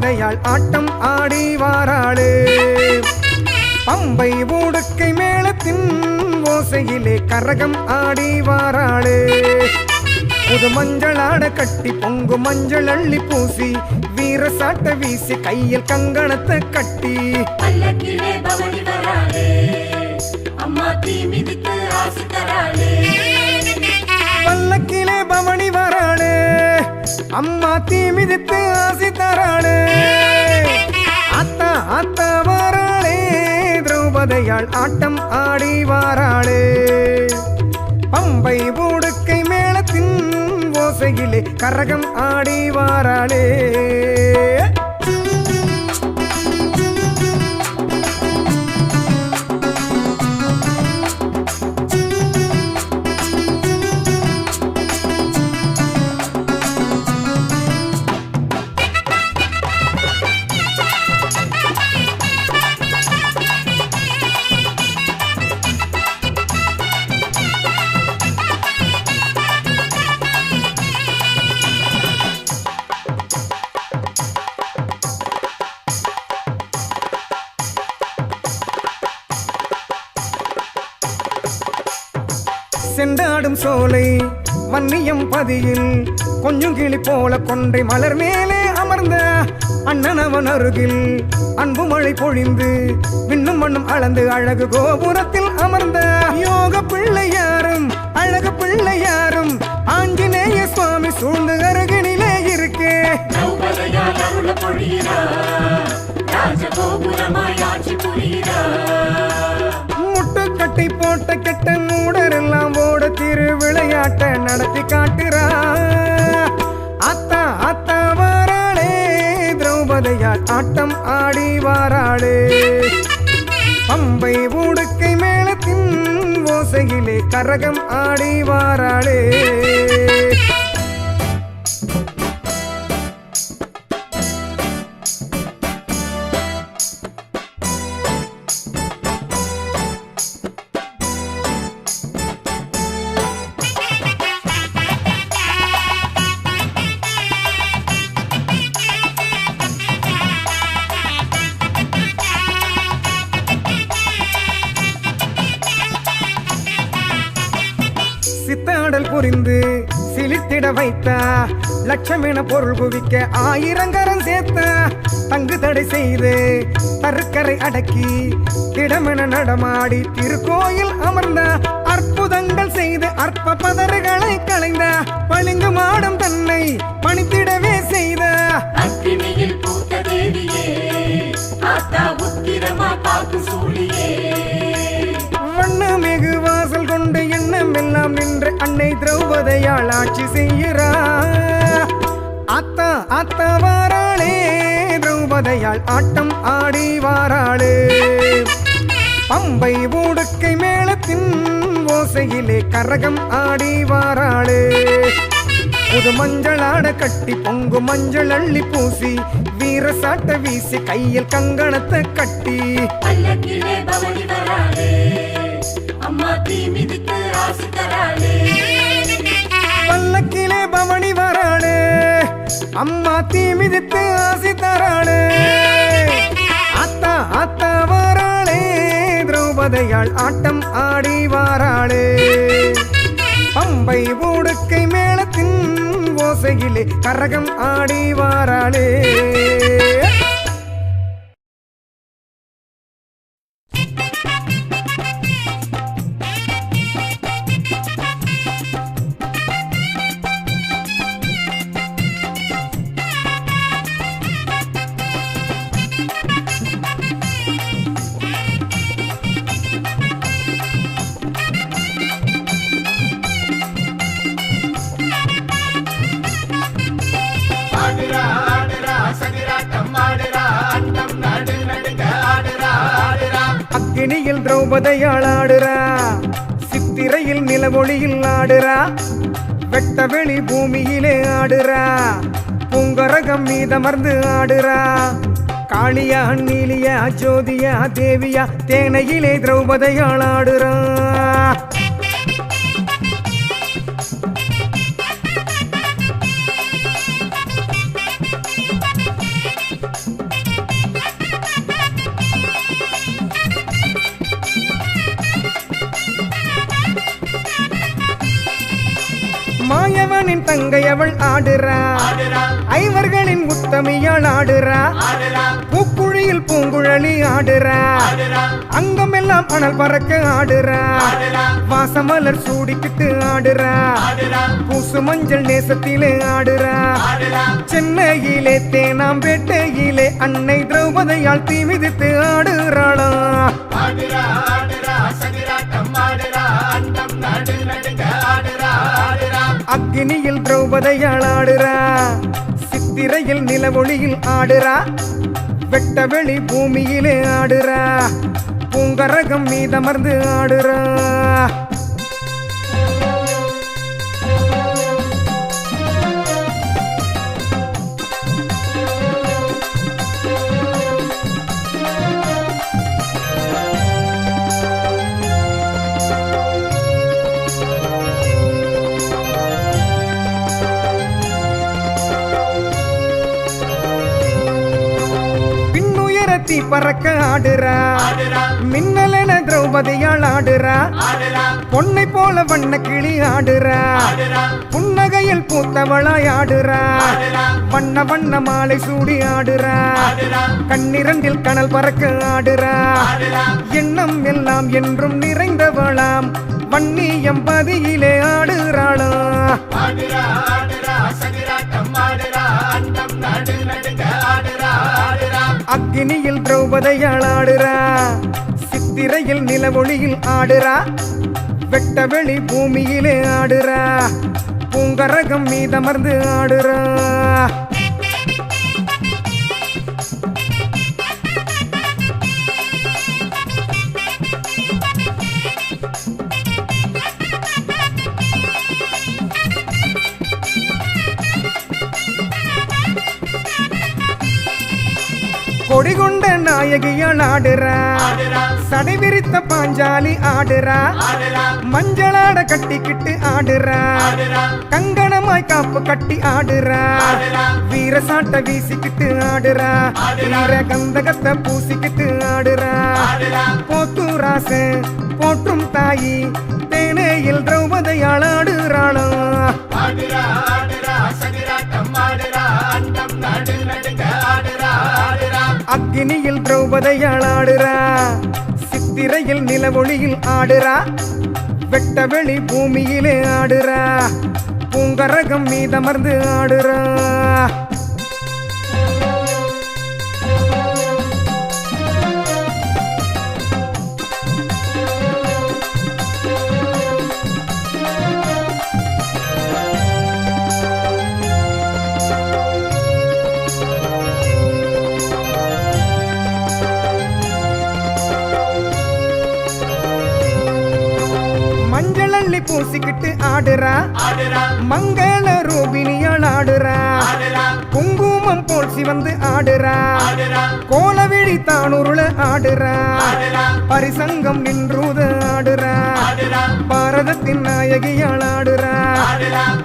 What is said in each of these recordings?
திரௌபதையாள் ஆட்டம் ஆடி வாராளே. பம்பை ஊடுக்கை மேளத்தின் ஓசையிலே கரகம் ஆடி வாராளே. புது மஞ்சள் ஆட கட்டி பொங்கு மஞ்சள் அள்ளி பூசி வீர சாட்ட வீசி கையில் கங்கணத்தை கட்டி. அம்மா தீ மிதித்து ஆசி தராளே. அம்மா தீ மிதித்து ஆசி தராளே. அத்தா அத்தா வாராளே. திரௌபதையாள் ஆட்டம் ஆடி வாராளே. பம்பை பூடுக்கை மேளத்தின் ஓசையிலே கரகம் ஆடி வாராளே. வன்னியம் பதியில் கொஞ்சம் கிளி போல கொன்றை மலர் மேலே அமர்ந்த அண்ணன் அவன் அருகில் அன்பு மழை பொழிந்து விண்ணும் மண்ணும் அளந்து அழகு கோபுரத்தில் அமர்ந்த யோக பிள்ளையாரும் அழகு பிள்ளையாரும் ஆஞ்சநேய சுவாமி சூழ்ந்து அருகினிலே இருக்கே. திரௌபதையால் ராஜகோபுரமாய் ஆட்சி புரிகிறார் விளையாட்ட நடத்தி காட்டுறா. அத்தா அத்தா வாராளே திரௌபதையால் ஆட்டம் ஆடி வாராளே. பம்பை ஊடுக்கை மேளத்தின் ஓசையிலே கரகம் ஆடி வாராளே. பாடல் புரிந்து சிலித்திட வைத்தா லட்சம் என பொருள் குவிக்க ஆயிரங்கரம் சேர்த்தா தங்கு தடை செய்து தருக்கரை அடக்கி திடமென நடமாடி திருக்கோயில் அமர்ந்த அற்புதங்கள் செய்து அற்ப பதறுகளை களைந்த பளிங்கு மாடம் தன்னை பணித்திடவே செய்த. அக்கினியில் பூத்த தேவியே ஆத்தா உத்திரமா காத்து சூழியே. எண்ணம் நின்று அன்னை திரௌபதையாள் ஆட்சி செய்கிறா அத்தா அத்தா வாராளே திரௌபதையாள் ஆட்டம் ஆடி வாராளே. பம்பை ஊடுக்கை மேளத்தின் ஓசையிலே கரகம் ஆடி வாராளே. புது மஞ்சள் ஆட கட்டி பொங்கு மஞ்சள் அள்ளி பூசி வீர சாட்ட வீசி கையில் கங்கணத்தை கட்டி. பல்லக்கிலே பவனி அம்மா மிதித்து ஆசி தராளே பல்லக்கிலே பவனி வராளே. அம்மா தீ மிதித்து ஆசி தராளே. அத்தா அத்தா வாராளே. திரௌபதையாள் ஆட்டம் ஆடி வாராளே. பம்பை ஊடுக்கை மேளத்தின் ஓசையிலே கரகம் ஆடி வாராளே. திரௌபதையாள் ஆடுறா. சித்திரையில் நிலவொளியில் ஆடுறா. வெட்ட வெளி பூமியிலே ஆடுறா. பூங்கரகம் மீதமர்ந்து ஆடுறா. காளியா நீலியா ஜோதியா தேவியா தேனையிலே திரௌபதையாள் ஆடுறா. இந்திரனின் தங்கை அவள் ஆடுறா. ஆடுறா ஐவர்களின் உத்தமியாள் ஆடுறா. பூக்குழியில் பூங்குழலி ஆடுறா. அங்கமெல்லாம் அனல் பறக்க ஆடுறா. வாசமலர் சூடிக்கிட்டு ஆடுறா. பூசு மஞ்சள் நேசத்திலே ஆடுறா. ஆடுறா சென்னையிலே தேனாம்பேட்டையிலே அன்னை திரௌபதியால் தீ மிதித்து ஆடுறாளா. அக்னியில் திரௌபதையால் ஆடுறா. சித்திரையில் நிலவொளியில் ஆடுறா. வெட்ட வெளி பூமியிலே ஆடுறா. பூங்கரகம் மீதமர்ந்து ஆடுறா. பறக்க ஆடுறா. ஆடுறா மின்னலென திரௌபதியால் ஆடுறா ஆடுறா. பொன்னை போல வண்ண கிளி ஆடுறா. புன்னகையில் பூத்தவளாய் ஆடுறா. வண்ண வண்ண மாலை சூடி ஆடுறா. கண்ணிரண்டில் கனல் பறக்க ஆடுறா. எண்ணம் எல்லாம் என்றும் நிறைந்தவளாம். வன்னி எம்பதியிலே ஆடுறாளா. அக்கினியில் திரௌபதையால் ஆடுறா. சித்திரையில் நிலவொளியில் ஆடுறா. வெட்ட வெளி பூமியிலே ஆடுறா. பூங்கரகம் மீதமர்ந்து ஆடுறா. கொடி கொண்ட நாயகியால் ஆடுறா. சடை விரித்த பாஞ்சாலி ஆடுறா. மஞ்சளாட கட்டிக்கிட்டு ஆடுறா. கங்கணமாய் காப்பு கட்டி ஆடுறா. வீர சாட்ட வீசிக்கிட்டு ஆடுறா. வீர கந்தகத்தை பூசிக்கிட்டு ஆடுறா. போத்தூராச போற்றும் தாயி தேனேயில் திரௌபதியால் ஆடுறாளா. அக்கினியில் திரௌபதையால் ஆடுறா. சித்திரையில் நிலவொளியில் ஆடுறா. வெட்ட வெளி பூமியிலே ஆடுறா. பூங்கரகம் மீதமர்ந்து ஆடுறா. மஞ்சள் பூசிக்கிட்டு ஆடுறா. மங்கள ரூபினியால் ஆடுறா. குங்குமம் போல் சிவந்து ஆடுறா. ஆடுறா கோலவிழி தானுருள ஆடுறா. பரிசங்கம் நின்றுத ஆடுறா. பாரதத்தின் நாயகியால் ஆடுறா.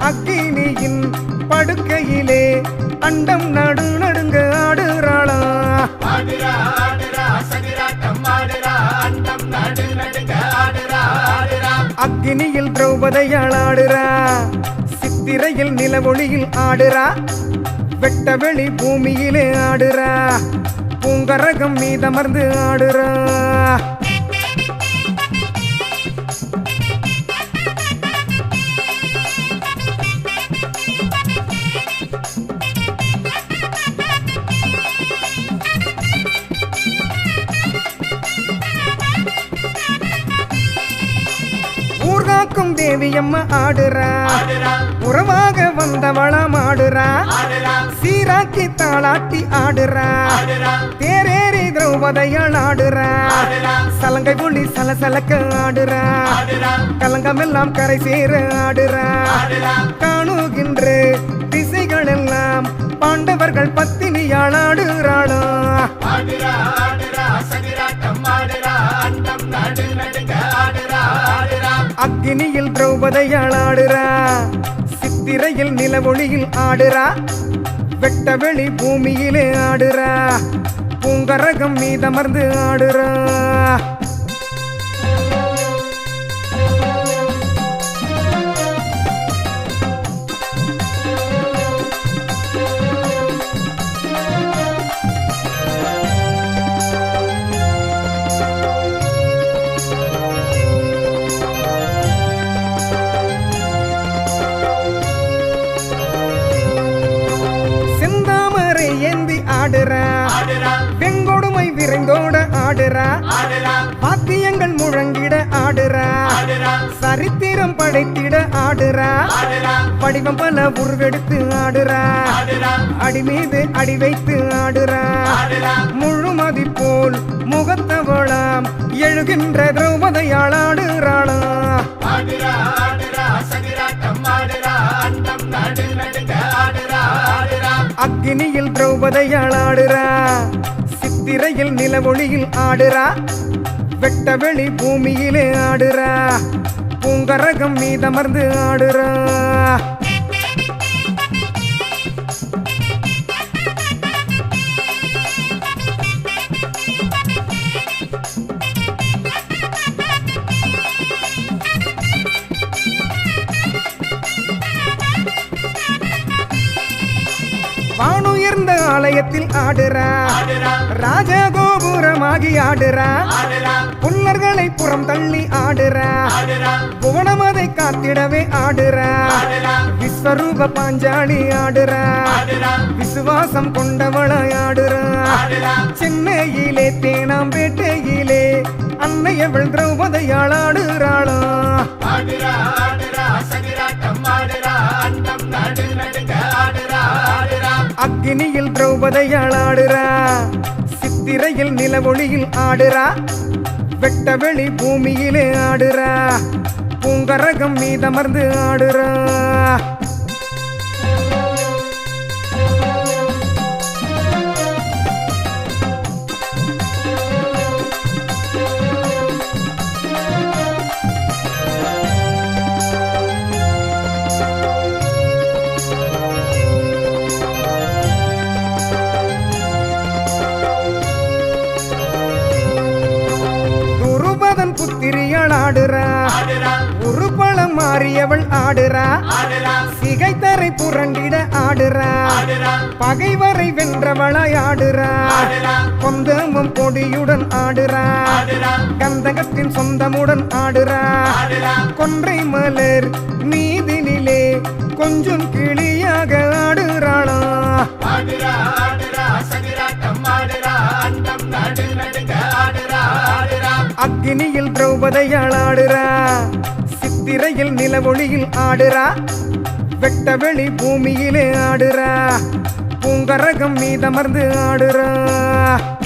அக்கினியின் படுக்கையிலே அண்டம் நடு நடுங்க ஆடுறாள். அக்கினியில் திரௌபதியால் ஆடுறா. சித்திரையில் நிலவொளியில் ஆடுறா. வெட்ட வெளி பூமியிலே ஆடுறா. பூங்கரகம் மீதமர்ந்து ஆடுறா. ஊர்காக்கும் தேவியம்மா ஆடுறா. ஆடுறா உறவாக வந்தவளாம் ஆடுறா ஆடுறா சீராக்கி தாளாட்டி ஆடுறா. தேரேறி திரௌபதையால் ஆடுறா. சலங்கை புள்ளி சலசலக்க ஆடுறா. கலங்கம் கலங்கமெல்லாம் கரை சேர ஆடுறா. காணுகின்ற திசைகள் எல்லாம் பாண்டவர்கள் பத்தினியால் ஆடுறாளா. அக்கினியில் ஆடுறா. சித்திரையில் நிலவொளியில் ஆடுறா. வெட்ட வெளி பூமியிலே ஆடுறா. பூங்கரகம் மீதமர்ந்து ஆடுறா. சரித்திரம் படைத்திட ஆடுறா. வடிவம் பல உருவெடுத்து ஆடுறா. அடி மீது அடி வைத்து ஆடுறா. முழுமதி போல் முகத்தவளாம். எழுகின்ற திரௌபதியாள் ஆடுறாளாம் ஆடுறா ஆடுறா சதிராட்டம் ஆடுறா அண்டம் நடு நடுங்க ஆடுறா ஆடுறா. அக்கினியில் திரௌபதியாள் ஆடுறா. சித்திரையில் நிலவொளியில் ஆடுறா. வெட்ட வெளி பூமியிலே ஆடுறா. பூங்கரகம் மீதமர்ந்து ஆடுறா. ஆலயத்தில் ஆடுறா. ராஜகோபுரமாகி ஆடுறா. ஆடுறா புல்லர்களை புறம் தள்ளி ஆடுறா. ஆடுறா புவனமதை காத்திடவே ஆடுறா. விஸ்வரூப பாஞ்சாலி ஆடுறா. விசுவாசம் கொண்டவளை ஆடுறா. சென்னையிலே தேனாம்பேட்டையிலே அன்னையவள் திரௌபதியாள் அக்கினியில் ஆடுறா. சித்திரையில் நிலவொளியில் ஆடுறா. வெட்ட வெளி பூமியிலே ஆடுறா. பூங்கரகம் மீதமர்ந்து ஆடுறா. ஆடுறா ஒரு பழம் மாறியவள் ஆடுறா. சிகைத்தரை புரண்டிட ஆடுறா. பகைவரை வென்றவளாய் ஆடுறா. கொந்தமும் கொடியுடன் ஆடுறா. கந்தகத்தின் சொந்தமுடன் ஆடுறா. கொன்றை மலர் மீதினிலே கொஞ்சம் கிளியாக ஆடுறாளா. அக்கினியில் திரௌபதியாள் ஆடுறா. சித்திரையில் நிலவொளியில் ஆடுறா. வெட்ட வெளி பூமியிலே ஆடுறா. பூங்கரகம் மீதமர்ந்து ஆடுறா.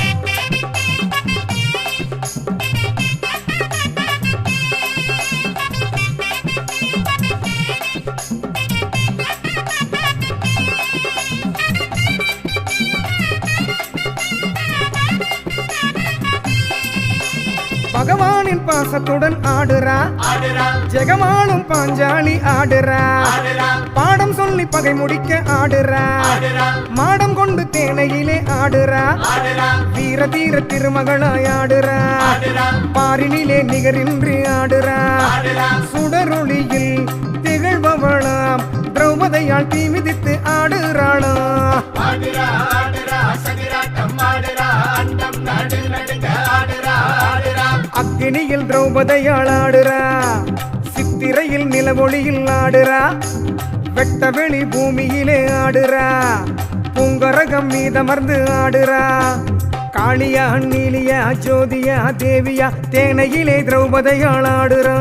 பகவானின் பாசத்துடன் ஆடுறா. ஜெகமாளும் பாஞ்சாலி ஆடுறா. பாடம் சொல்லி பகை முடிக்க ஆடுறா. மாடம் கொண்டு தேனையிலே ஆடுறா. வீர தீர திருமகளாய் ஆடுறா. பாரினிலே நிகரின்றி ஆடுறா. சுடரொளியில் திகழ்பவளாம். திரௌபதியால் தீ அக்கினியில் திரௌபதியால் ஆடுறா சித்திரையில் நிலவொளியில் ஆடுறா வெட்ட வெளி பூமியிலே ஆடுறா பூங்கரகம் மீதமர்ந்து ஆடுறா காளியா நீலியா ஜோதியா தேவியா தேனையிலே திரௌபதியால் ஆடுறா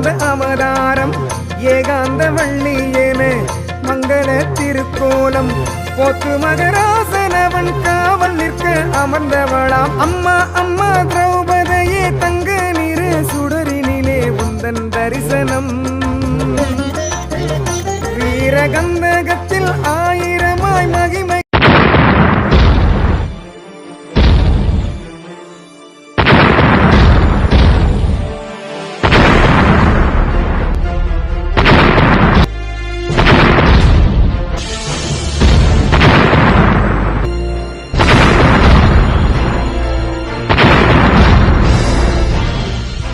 ஏகாந்த அவதாரம். ஏகாந்த வள்ளி ஏன மங்கள திருக்கோலம் போக்கு மகராசனவன் காவல் நிற்க அமர்ந்தவளாம். அம்மா அம்மா திரௌபதையே தங்க